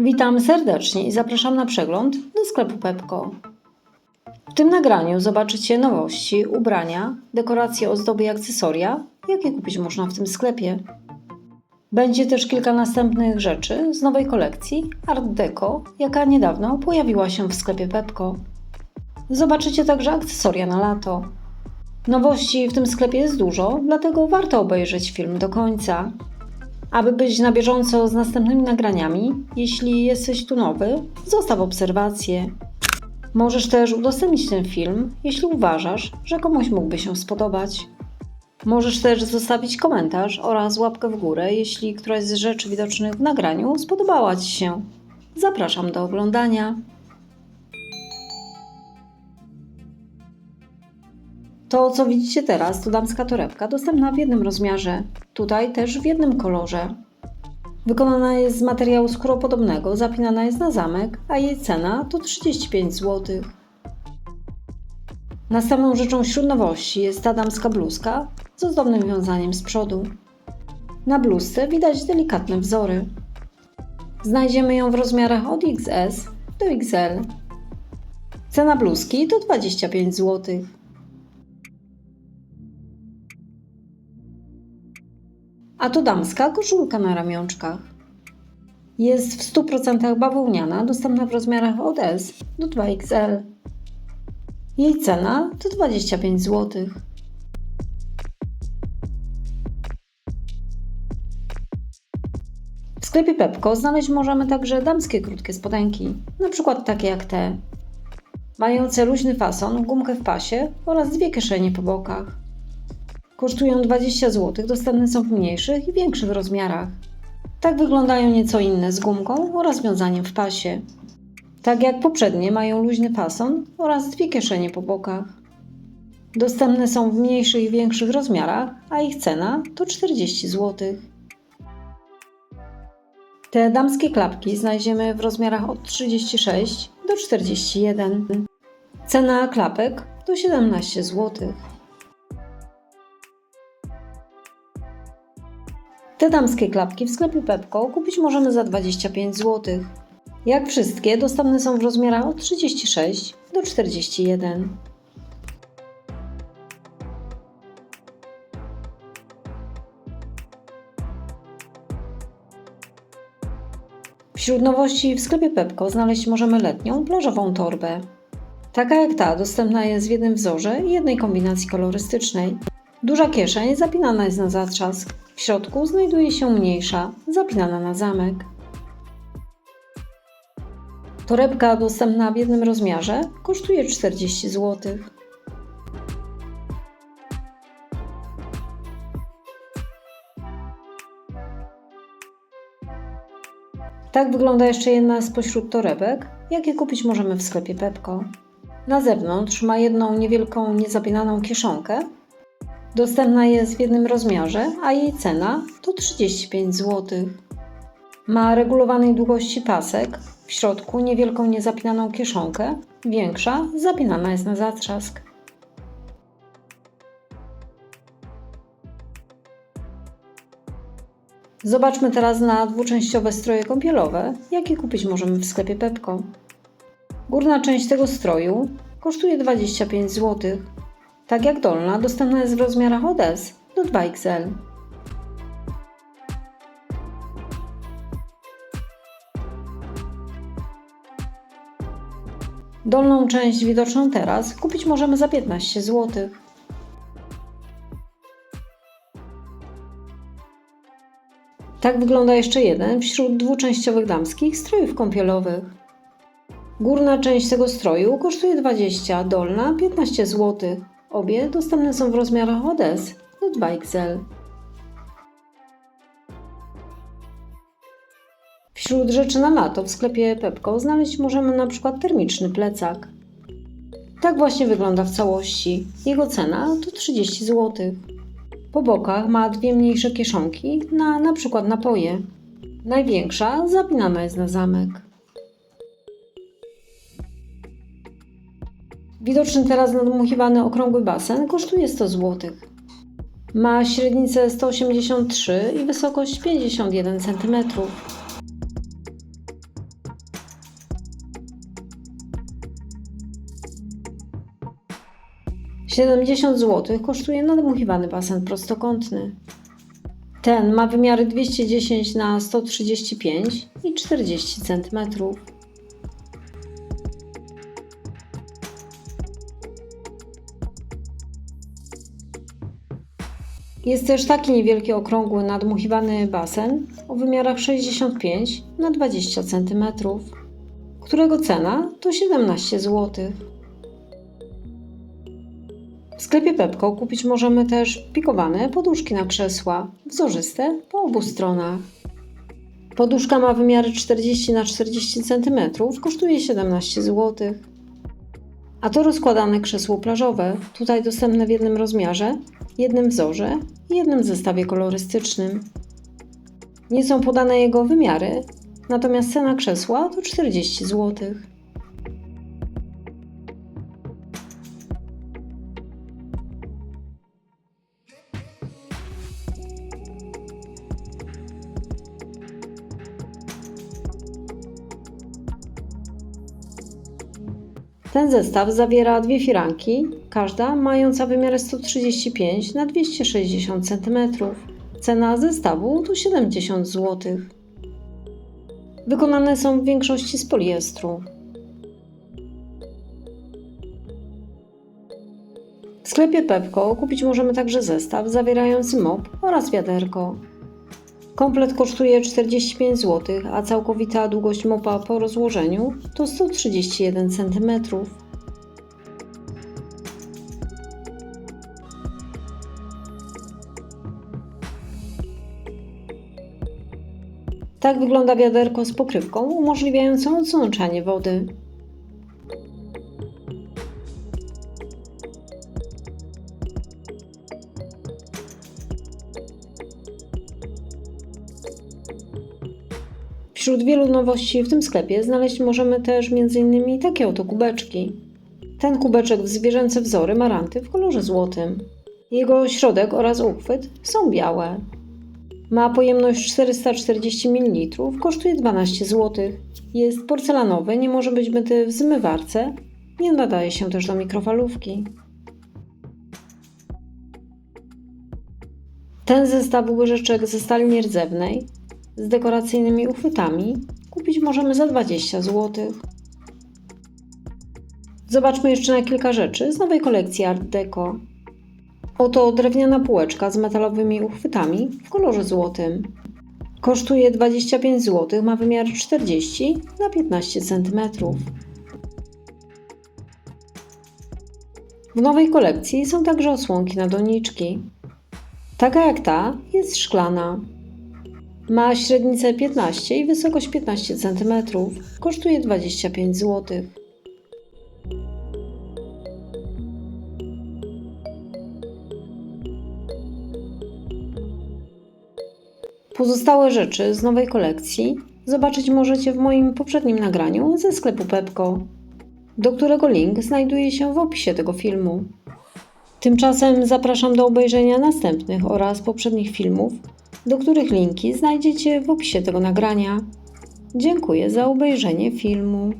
Witam serdecznie i zapraszam na przegląd do sklepu Pepko. W tym nagraniu zobaczycie nowości, ubrania, dekoracje, ozdoby i akcesoria, jakie kupić można w tym sklepie. Będzie też kilka następnych rzeczy z nowej kolekcji Art Deco, jaka niedawno pojawiła się w sklepie Pepko. Zobaczycie także akcesoria na lato. Nowości w tym sklepie jest dużo, dlatego warto obejrzeć film do końca. Aby być na bieżąco z następnymi nagraniami, jeśli jesteś tu nowy, zostaw obserwację. Możesz też udostępnić ten film, jeśli uważasz, że komuś mógłby się spodobać. Możesz też zostawić komentarz oraz łapkę w górę, jeśli któraś z rzeczy widocznych w nagraniu spodobała Ci się. Zapraszam do oglądania. To, co widzicie teraz, to damska torebka dostępna w jednym rozmiarze, tutaj też w jednym kolorze. Wykonana jest z materiału skóropodobnego, zapinana jest na zamek, a jej cena to 35 zł. Następną rzeczą wśród nowości jest ta damska bluzka z ozdobnym wiązaniem z przodu. Na bluzce widać delikatne wzory. Znajdziemy ją w rozmiarach od XS do XL. Cena bluzki to 25 zł. A to damska koszulka na ramionczkach. Jest w 100% bawełniana, dostępna w rozmiarach od S do 2XL. Jej cena to 25 zł. W sklepie Pepko znaleźć możemy także damskie krótkie spodenki, przykład takie jak te. Mające luźny fason, gumkę w pasie oraz dwie kieszenie po bokach. Kosztują 20 zł, dostępne są w mniejszych i większych rozmiarach. Tak wyglądają nieco inne z gumką oraz wiązaniem w pasie. Tak jak poprzednie mają luźny fason oraz dwie kieszenie po bokach. Dostępne są w mniejszych i większych rozmiarach, a ich cena to 40 zł. Te damskie klapki znajdziemy w rozmiarach od 36 do 41. Cena klapek to 17 zł. Te damskie klapki w sklepie Pepko kupić możemy za 25 zł. Jak wszystkie, dostępne są w rozmiarach od 36 do 41. Wśród nowości w sklepie Pepko znaleźć możemy letnią plażową torbę. Taka jak ta dostępna jest w jednym wzorze i jednej kombinacji kolorystycznej. Duża kieszeń zapinana jest na zatrzask. W środku znajduje się mniejsza, zapinana na zamek. Torebka dostępna w jednym rozmiarze kosztuje 40 zł. Tak wygląda jeszcze jedna spośród torebek, jakie kupić możemy w sklepie Pepko. Na zewnątrz ma jedną niewielką, niezapinaną kieszonkę, Dostępna jest w jednym rozmiarze, a jej cena to 35 zł. Ma regulowanej długości pasek, w środku niewielką niezapinaną kieszonkę, większa zapinana jest na zatrzask. Zobaczmy teraz na dwuczęściowe stroje kąpielowe, jakie kupić możemy w sklepie Pepko. Górna część tego stroju kosztuje 25 zł, tak jak dolna, dostępna jest w rozmiarach od S do 2XL. Dolną część widoczną teraz kupić możemy za 15 zł. Tak wygląda jeszcze jeden wśród dwuczęściowych damskich strojów kąpielowych. Górna część tego stroju kosztuje 20, dolna 15 zł. Obie dostępne są w rozmiarach od S do 2XL. Wśród rzeczy na lato w sklepie Pepko znaleźć możemy na przykład termiczny plecak. Tak właśnie wygląda w całości. Jego cena to 30 zł. Po bokach ma dwie mniejsze kieszonki na na przykład napoje. Największa zapinana jest na zamek. Widoczny teraz nadmuchiwany okrągły basen kosztuje 100 zł. Ma średnicę 183 i wysokość 51 cm. Siedemdziesiąt zł kosztuje nadmuchiwany basen prostokątny. Ten ma wymiary 210 na 135 i 40 cm. Jest też taki niewielki okrągły nadmuchiwany basen o wymiarach 65 na 20 cm, którego cena to 17 zł. W sklepie Pepko kupić możemy też pikowane poduszki na krzesła, wzorzyste po obu stronach. Poduszka ma wymiary 40 na 40 cm, kosztuje 17 zł. A to rozkładane krzesło plażowe, tutaj dostępne w jednym rozmiarze, jednym wzorze i jednym zestawie kolorystycznym. Nie są podane jego wymiary, natomiast cena krzesła to 40 zł. Ten zestaw zawiera dwie firanki, każda mająca wymiar 135 na 260 cm. Cena zestawu to 70 zł. Wykonane są w większości z poliestru. W sklepie Pepko kupić możemy także zestaw zawierający mop oraz wiaderko. Komplet kosztuje 45 zł, a całkowita długość mopa po rozłożeniu to 131 cm. Tak wygląda wiaderko z pokrywką umożliwiającą odsączanie wody. Wśród wielu nowości w tym sklepie znaleźć możemy też m.in. takie oto kubeczki. Ten kubeczek w zwierzęce wzory maranty w kolorze złotym. Jego środek oraz uchwyt są białe. Ma pojemność 440 ml, kosztuje 12 zł. Jest porcelanowy, nie może być myty w zmywarce, nie nadaje się też do mikrofalówki. Ten zestaw łyżeczek ze stali nierdzewnej z dekoracyjnymi uchwytami kupić możemy za 20 zł. Zobaczmy jeszcze na kilka rzeczy z nowej kolekcji Art Deco. Oto drewniana półeczka z metalowymi uchwytami w kolorze złotym. Kosztuje 25 zł, ma wymiar 40 na 15 cm. W nowej kolekcji są także osłonki na doniczki. Taka jak ta jest szklana. Ma średnicę 15 i wysokość 15 cm. Kosztuje 25 zł. Pozostałe rzeczy z nowej kolekcji zobaczyć możecie w moim poprzednim nagraniu ze sklepu Pepko, do którego link znajduje się w opisie tego filmu. Tymczasem zapraszam do obejrzenia następnych oraz poprzednich filmów, do których linki znajdziecie w opisie tego nagrania. Dziękuję za obejrzenie filmu.